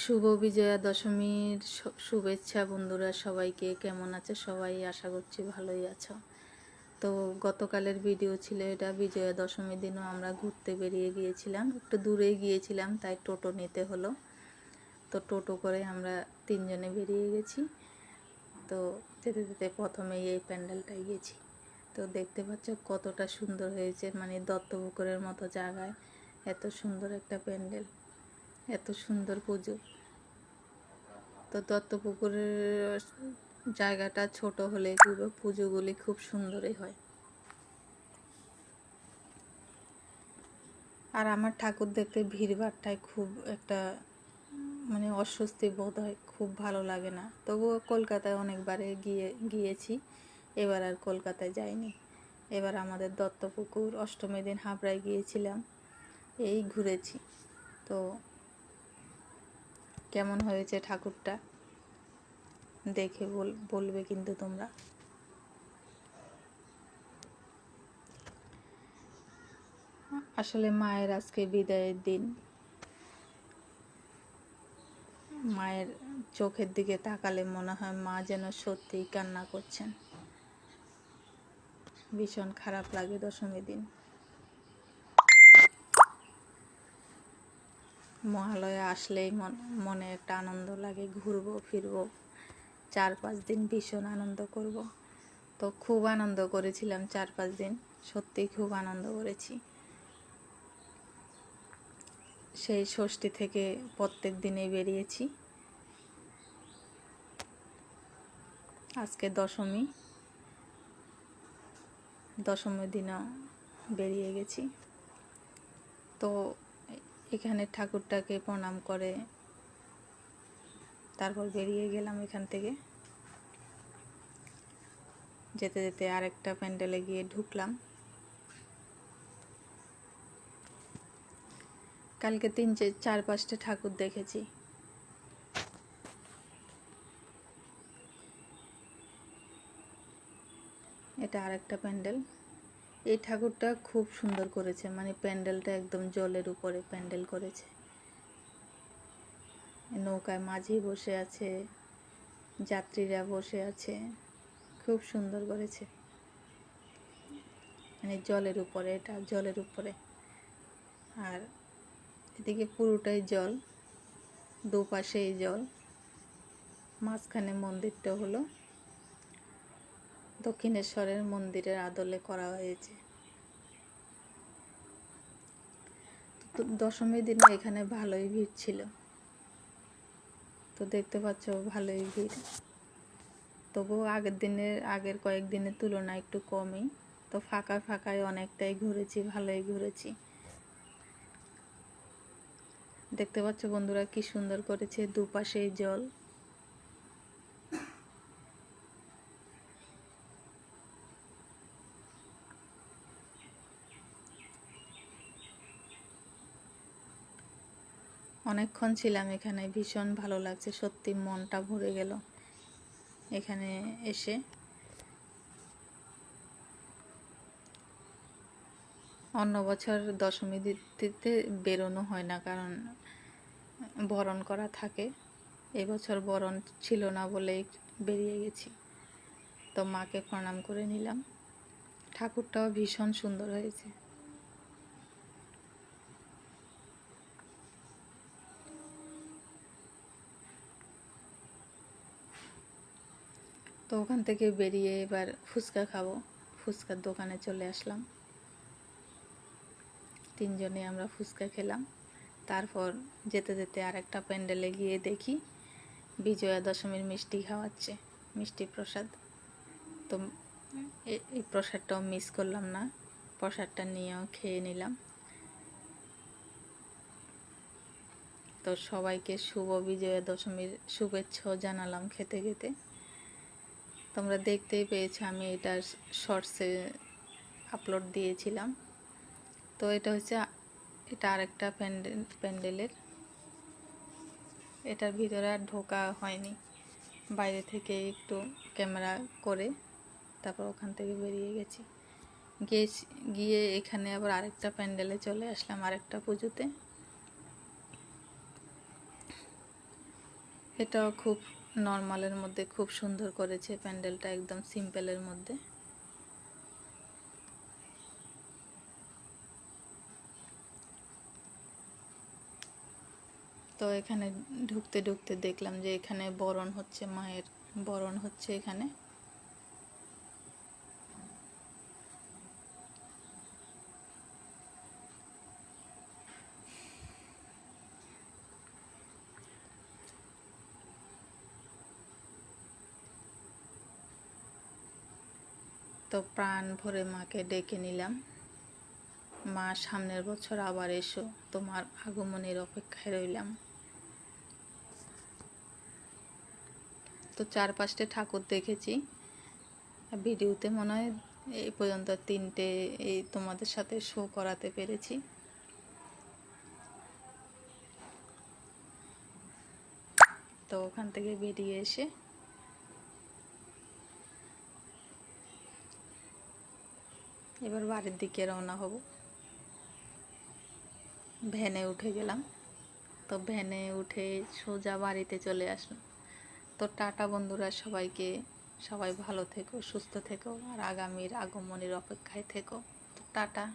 শুভ বিজয়া দশমীর শুভেচ্ছা বন্ধুরা সবাইকে। কেমন আছে সবাই? আশা করছি ভালোই আছো। তো গতকালের ভিডিও ছিল এটা বিজয়া দশমীর দিনও আমরা ঘুরতে বেরিয়ে গিয়েছিলাম। একটু দূরে গিয়েছিলাম, তাই টোটো নিতে হলো। তো টোটো করে আমরা তিনজনে বেরিয়ে গেছি। তো যেতে যেতে প্রথমেই এই প্যান্ডেলটায় গেছি। তো দেখতে পাচ্ছ কতটা সুন্দর হয়েছে মানে দত্তপুকুরের মতো জায়গায়। এত সুন্দর একটা প্যান্ডেল। এত সুন্দর পুজো। তো দত্তপুকুরের জায়গাটা ছোট হলে পুজোগুলি খুব সুন্দরই হয়। আর আমার ঠাকুর দেখতে ভিড়ভাড়টায় খুব একটা মানে অস্বস্তি বোধ হয়, খুব ভালো লাগে না। তবুও কলকাতায় অনেকবারে গিয়ে, গিয়েছি, এবার আর কলকাতায় যাইনি। এবার আমাদের দত্তপুকুর অষ্টমী দিন হাবড়ায় গিয়েছিলাম, এই ঘুরেছি। তো কেমন হয়েছে ঠাকুরটা? দেখে বল, বলবে কিন্তু তোমরা। আসলে মায়ের আজকে বিদায়ের দিন। মায়ের চোখের দিকে তাকালে মনে হয় মা যেন সত্যিই কান্না করছেন। ভীষণ খারাপ লাগে দশমী দিন। মহালয়া আসলেই মন- একটা আনন্দ লাগে। ঘুরবো, ফিরবো চার পাঁচ দিন ভীষণ আনন্দ করব। তো খুব আনন্দ করেছিলাম চার পাঁচ দিন। সত্যি খুব আনন্দ করেছি। সেই ষষ্ঠী থেকে প্রত্যেক দিনে বেরিয়েছি। আজকে দশমী। দশমীর দিনও বেরিয়ে গেছি। তো এখানে ঠাকুরটাকে প্রণাম করে। তারপর বেরিয়ে গেলাম এখান থেকে। যেতে যেতে আরেকটা প্যান্ডেলে গিয়ে ঢুকলাম। কালকে তিন চার পাঁচটা ঠাকুর দেখেছি। এটা আরেকটা প্যান্ডেল। এই ঠাকুরটা খুব সুন্দর করেছে মানে প্যান্ডেলটা একদম জলের উপরে প্যান্ডেল করেছে। নৌকায় মাঝি বসে আছে, যাত্রীরা বসে আছে, খুব সুন্দর করেছে। মানে জলের উপরে, এটা জলের উপরে। আর এদিকে পুরোটাই জল, দুপাশেই জল, মাঝখানে মন্দিরটা হলো। দক্ষিণেশ্বরের মন্দিরের আদলে করা হয়েছে। দশমীর দিনে এখানে ভালোই ভিড় ছিল। তো দেখতে পাচ্ছ ভালোই ভিড়। তবুও আগের দিনের, আগের কয়েক দিনের তুলনায় একটু কমই। তো ফাঁকা ফাঁকায় অনেকটাই ঘুরেছি, ভালোই ঘুরেছি। দেখতে পাচ্ছ বন্ধুরা কি সুন্দর করেছে দুপাশেই জল। অনেকক্ষণ ছিলাম এখানে, ভীষণ ভালো লাগছে, সত্যি মনটা ভরে গেল এখানে এসে। অন্য বছর দশমী তিথিতে বেরোনো হয় না, কারণ বরণ করা থাকে। এবছর বরণ ছিল না বলে বেরিয়ে গেছি। তো মাকে প্রণাম করে নিলাম। ঠাকুরটাও ভীষণ সুন্দর হয়েছে। তো ওখান থেকে বেরিয়ে এবার ফুচকা খাব। ফুচকার দোকানে চলে আসলাম। তিনজনে আমরা ফুচকা খেলাম। তারপর যেতে যেতে আরেকটা প্যান্ডেলে গিয়ে দেখি বিজয়া দশমীর মিষ্টি খাওয়াচ্ছে, মিষ্টি প্রসাদ। তো এই প্রসাদটাও মিস করলাম না। প্রসাদটা নিয়েও খেয়ে নিলাম। তো সবাইকে শুভ বিজয়া দশমীর শুভেচ্ছাও জানালাম খেতে খেতে। তোমরা দেখতেই পেয়েছ, আমি এটা শর্টসে আপলোড দিয়েছিলাম। তো এটা হচ্ছে এটা আরেকটা প্যান্ডেল, প্যান্ডেলের। এটার ভিতরে আর ঢোকা হয়নি। বাইরে থেকে একটু ক্যামেরা করে তারপর ওখান থেকে বেরিয়ে গেছি। গিয়ে গিয়ে এখানে আবার আরেকটা প্যান্ডেলে চলে আসলাম আরেকটা পুজোতে। এটাও খুব নর্মালের মধ্যে, খুব সুন্দর করেছে প্যান্ডেলটা একদম সিম্পলের মধ্যে। তো এখানে ঢুকতে ঢুকতে দেখলাম যে এখানে বরণ হচ্ছে, মায়ের বরণ হচ্ছে এখানে। তো প্রাণ ভরে মাকে ডেকে নিলাম। মা, সামনের বছর আবার এসো, তোমার আগমনের অপেক্ষায় রইলাম। তো চার পাঁচটা ঠাকুর দেখেছি। ভিডিওতে মনে হয় এই পর্যন্ত তিনটে এই তোমাদের সাথে শো করাতে পেরেছি। তো ওখান থেকে বেরিয়ে এসে এবার বাড়ির দিকে রওনা হব। ভ্যানে উঠে গেলাম। তো ভ্যানে উঠে সোজা বাড়িতে চলে আসলাম। তো টাটা বন্ধুরা, সবাইকে সবাই ভালো থেকো, সুস্থ থেকো, আর আগামীর আগমনের অপেক্ষায় থেকো। তো টাটা।